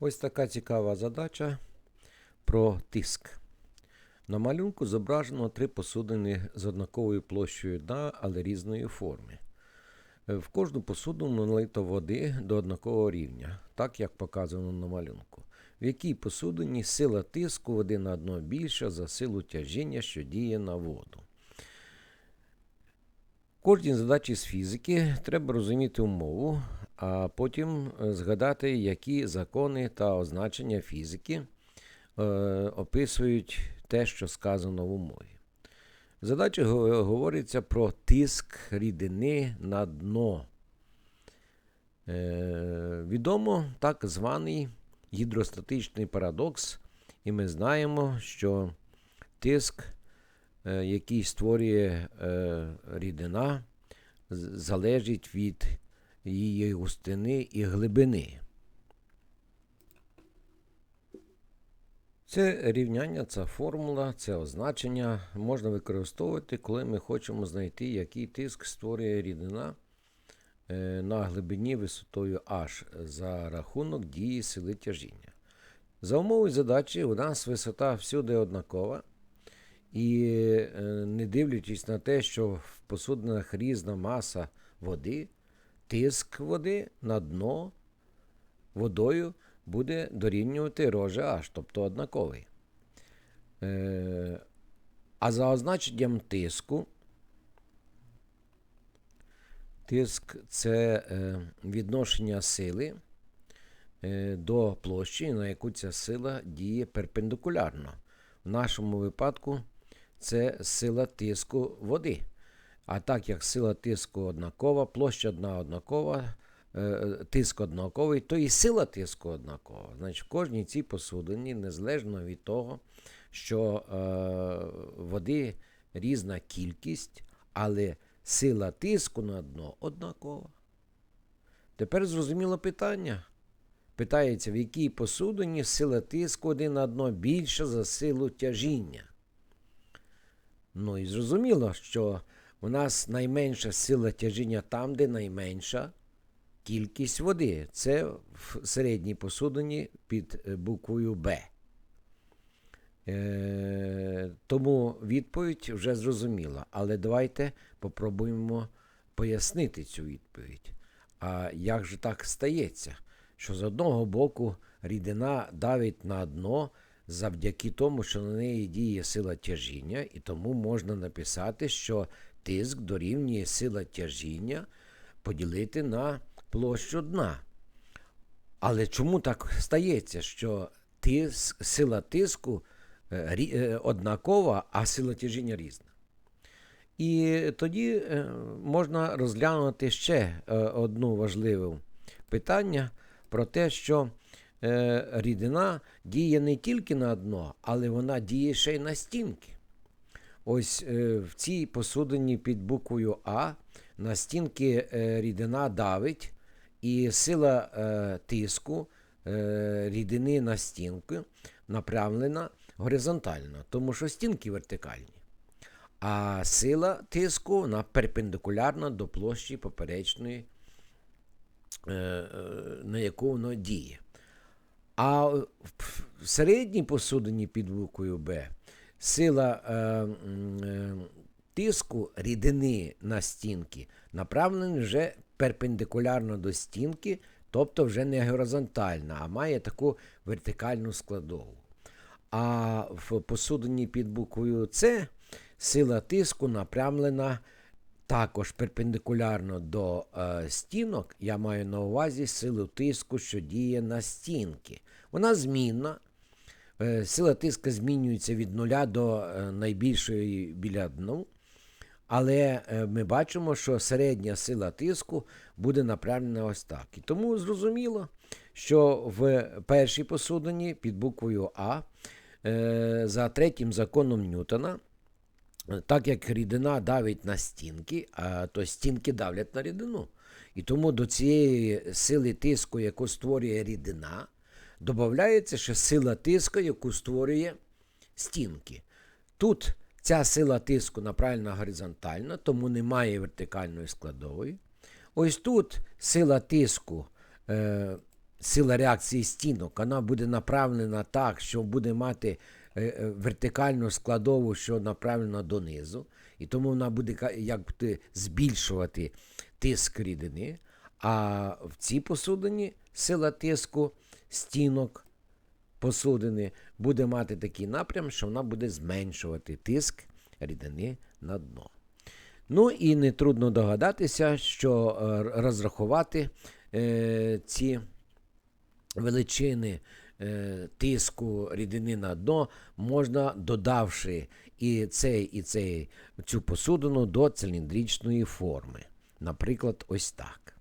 Ось така цікава задача про тиск. На малюнку зображено три посудини з однаковою площею дна, але різної форми. Е, В кожну посудину налито води до однакового рівня, так як показано на малюнку. В якій посудині сила тиску води на дно більша за силу тяжіння, що діє на воду. Кожній задачі з фізики треба розуміти умову, а потім е, згадати, які закони та означення фізики е, описують те, що сказано в умові. В задачі говориться про тиск рідини на дно. Е, відомо так званий гідростатичний парадокс, і ми знаємо, що тиск, який створює рідина, залежить від її густини і глибини. Це рівняння, ця формула, це означення можна використовувати, коли ми хочемо знайти, який тиск створює рідина е, на глибині висотою H за рахунок дії сили тяжіння. За умовою задачі у нас висота всюди однакова, і е, не дивлячись на те, що в посудинах різна маса води, тиск води на дно водою буде дорівнювати роже H, тобто однаковий. Е, а за означенням тиску, тиск це е, відношення сили е, до площі, на яку ця сила діє перпендикулярно. В нашому випадку це сила тиску води. А так як сила тиску однакова, площа одна однакова, е, тиск однаковий, то і сила тиску однакова. Значить, в кожній цій посудині, незалежно від того, що е, води різна кількість, але сила тиску на дно однакова. Тепер зрозуміло питання. Питається, в якій посудині сила тиску один на дно більша за силу тяжіння. Ну і зрозуміло, що у нас найменша сила тяжіння там, де найменша кількість води. Це в середній посудині під е, буквою Б. Е, тому відповідь вже зрозуміла. Але давайте попробуємо пояснити цю відповідь. А як же так стається, що з одного боку рідина давить на дно завдяки тому, що на неї діє сила тяжіння, і тому можна написати, що тиск дорівнює сила тяжіння поділити на площу дна. Але чому так стається, що тиск, сила тиску е, е, однакова, а сила тяжіння різна? І тоді е, можна розглянути ще одну важливе питання про те, що рідина діє не тільки на дно, але вона діє ще й на стінки. Ось е, в цій посудині під буквою А на стінки е, рідина давить, і сила е, тиску рідини на стінки направлена горизонтально, тому що стінки вертикальні. А сила тиску вона перпендикулярна до площі поперечної, на яку воно діє. А в середній посудині під буквою Б сила е, е, тиску рідини на стінки направлена вже перпендикулярно до стінки, тобто вже не горизонтальна, а має таку вертикальну складову. А в посудині під буквою С сила тиску направлена також перпендикулярно до е, стінок. Я маю на увазі силу тиску, що діє на стінки. Вона змінна. Е, сила тиска змінюється від нуля до е, найбільшої біля дну. Але е, ми бачимо, що середня сила тиску буде направлена ось так. І тому зрозуміло, що в першій посудині під буквою А за третім законом Ньютона, так як рідина давить на стінки, то стінки давлять на рідину. І тому до цієї сили тиску, яку створює рідина, додається ще сила тиску, яку створює стінки. Тут ця сила тиску направлена горизонтально, тому немає вертикальної складової. Ось тут сила тиску е, сила реакції стінок, вона буде направлена так, що буде мати е, е, вертикальну складову, що направлена донизу, і тому вона буде якби збільшувати тиск рідини. А в цій посудині сила тиску стінок посудини буде мати такий напрям, що вона буде зменшувати тиск рідини на дно. Ну і нетрудно догадатися, що е, розрахувати е, ці величини е, тиску рідини на дно можна, додавши і цей, і цей, цю посудину до циліндричної форми. Наприклад, ось так.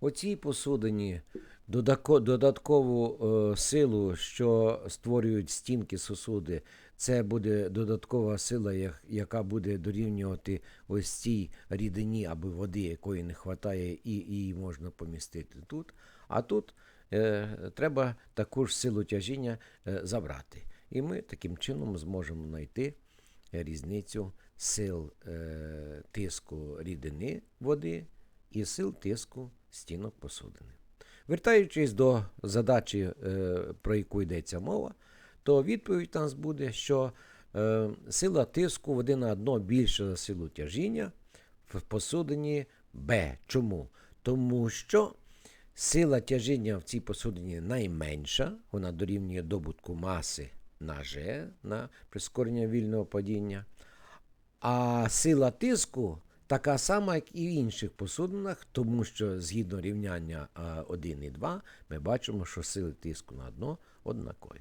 У цій посудині додаткову е, силу, що створюють стінки сосуди, це буде додаткова сила, як- яка буде дорівнювати ось цій рідині або води, якої не вистачає, і її можна помістити тут. А тут е, треба таку ж силу тяжіння е, забрати. І ми таким чином зможемо знайти різницю сил е, тиску рідини води і сил тиску стінок посудини. Вертаючись до задачі, е, про яку йдеться мова, то відповідь у нас буде, що е, сила тиску води на дно більша за силу тяжіння в посудині Б. Чому? Тому що сила тяжіння в цій посудині найменша, вона дорівнює добутку маси на G, на прискорення вільного падіння. А сила тиску така сама, як і в інших посудинах, тому що згідно рівняння а, 1 і 2 ми бачимо, що сили тиску на дно однакові.